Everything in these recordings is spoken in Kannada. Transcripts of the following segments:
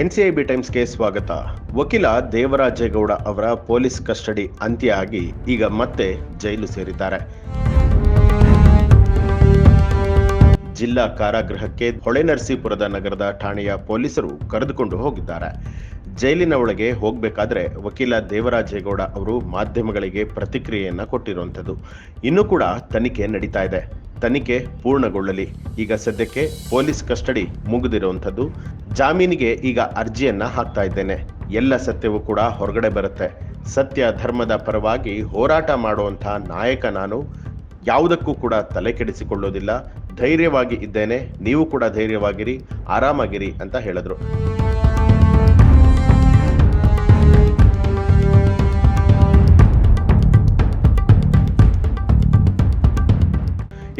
ಎನ್ಸಿಐಬಿ ಟೈಮ್ಸ್ಗೆ ಸ್ವಾಗತ. ವಕೀಲ ದೇವರಾಜೇಗೌಡ ಅವರ ಪೊಲೀಸ್ ಕಸ್ಟಡಿ ಅಂತ್ಯ ಆಗಿ ಈಗ ಮತ್ತೆ ಜೈಲು ಸೇರಿದ್ದಾರೆ. ಜಿಲ್ಲಾ ಕಾರಾಗೃಹಕ್ಕೆ ಹೊಳೆನರಸೀಪುರದ ನಗರದ ಠಾಣೆಯ ಪೊಲೀಸರು ಕರೆದುಕೊಂಡು ಹೋಗಿದ್ದಾರೆ. ಜೈಲಿನ ಒಳಗೆ ಹೋಗಬೇಕಾದ್ರೆ ವಕೀಲ ದೇವರಾಜೇಗೌಡ ಅವರು ಮಾಧ್ಯಮಗಳಿಗೆ ಪ್ರತಿಕ್ರಿಯೆಯನ್ನು ಕೊಟ್ಟಿರುವಂಥದ್ದು. ಇನ್ನೂ ಕೂಡ ತನಿಖೆ ನಡೀತಾ ಇದೆ. ತನಿಖೆ ಪೂರ್ಣಗೊಳ್ಳಲಿ. ಈಗ ಸದ್ಯಕ್ಕೆ ಪೊಲೀಸ್ ಕಸ್ಟಡಿ ಮುಗಿದಿರುವಂಥದ್ದು. ಜಾಮೀನಿಗೆ ಈಗ ಅರ್ಜಿಯನ್ನು ಹಾಕ್ತಾ ಇದ್ದೇನೆ. ಎಲ್ಲ ಸತ್ಯವೂ ಕೂಡ ಹೊರಗಡೆ ಬರುತ್ತೆ. ಸತ್ಯ ಧರ್ಮದ ಪರವಾಗಿ ಹೋರಾಟ ಮಾಡುವಂಥ ನಾಯಕ ನಾನು. ಯಾವುದಕ್ಕೂ ಕೂಡ ತಲೆ ಕೆಡಿಸಿಕೊಳ್ಳೋದಿಲ್ಲ. ಧೈರ್ಯವಾಗಿ ಇದ್ದೇನೆ. ನೀವು ಕೂಡ ಧೈರ್ಯವಾಗಿರಿ. ಆರಾಮಾಗಿರಿ ಅಂತ ಹೇಳಿದ್ರು.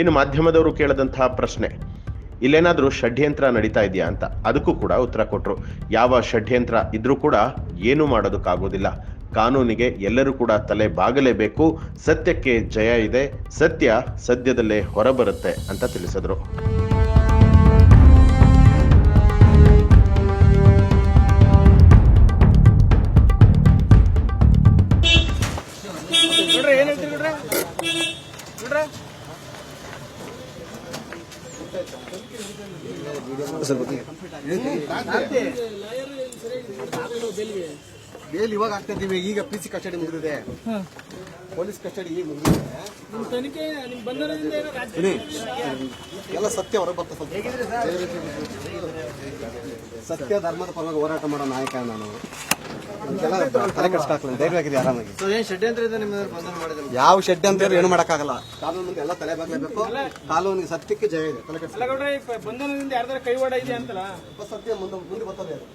ಇನ್ನು ಮಾಧ್ಯಮದವರು ಕೇಳದಂತಹ ಪ್ರಶ್ನೆ, ಇಲ್ಲೇನಾದರೂ ಷಡ್ಯಂತ್ರ ನಡೀತಾ ಇದೆಯಾ ಅಂತ? ಅದಕ್ಕೂ ಕೂಡ ಉತ್ತರ ಕೊಟ್ಟರು ಯಾವ ಷಡ್ಯಂತ್ರ ಇದ್ರೂ ಕೂಡ ಏನು ಮಾಡೋದಕ್ಕಾಗೋದಿಲ್ಲ. ಕಾನೂನಿಗೆ ಎಲ್ಲರೂ ಕೂಡ ತಲೆ ಬಾಗಲೇಬೇಕು. ಸತ್ಯಕ್ಕೆ ಜಯ ಇದೆ. ಸತ್ಯ ಸದ್ಯದಲ್ಲೇ ಹೊರಬರುತ್ತೆ ಅಂತ ತಿಳಿಸಿದ್ರು. ಹೇಳ್ತೀರಿ ಬೇಲ್ ಇವಾಗ ಆಗ್ತಾ ಇದೀವಿ ಈಗ ಪಿ ಸಿ ಕಸ್ಟಡಿ ಮುಗಿದಿದೆ. ಪೊಲೀಸ್ ಕಸ್ಟಡಿ ಈಗ ಮುಗಿದಿದೆ. ಎಲ್ಲ ಸತ್ಯ ಹೊರಗೆ ಬರ್ತದೆ ಸತ್ಯ ಧರ್ಮದ ಪರವಾಗಿ ಹೋರಾಟ ಮಾಡೋ ನಾಯಕ ನಾನು. ತಲೆ ಕೆಡಿಸ್ಕಾಕ್ಲ ಧೈರ್ಯವಾಗಿರಿ ಆರಾಮಾಗಿ. ಏನ್ ಷಡ್ಯಂತ್ರದಿಂದ ನಿಮ್ಮ ಬಂಧನ ಮಾಡಿದ್ರು ಯಾವ ಶೆಡ್ ಅಂತ ಏನು ಮಾಡೋಕ್ಕಾಗಲ್ಲ. ಕಾನೂನು ಮುಂದೆ ಎಲ್ಲ ತಲೆ ಬಾಗ್ಲೇಬೇಕು ಕಾನೂನಿಗೆ ಸತ್ಯಕ್ಕೆ ಜಯ ಇದೆ ತಲೆ ಬಂಧನದಿಂದ ಯಾರ್ದಾರ ಕೈವಾಡ ಇದೆ ಅಂತಲ್ಲ? ಸತ್ಯ ಮುಂದೆ ಮುಂದೆ ಬರ್ತದೆ ಅದು.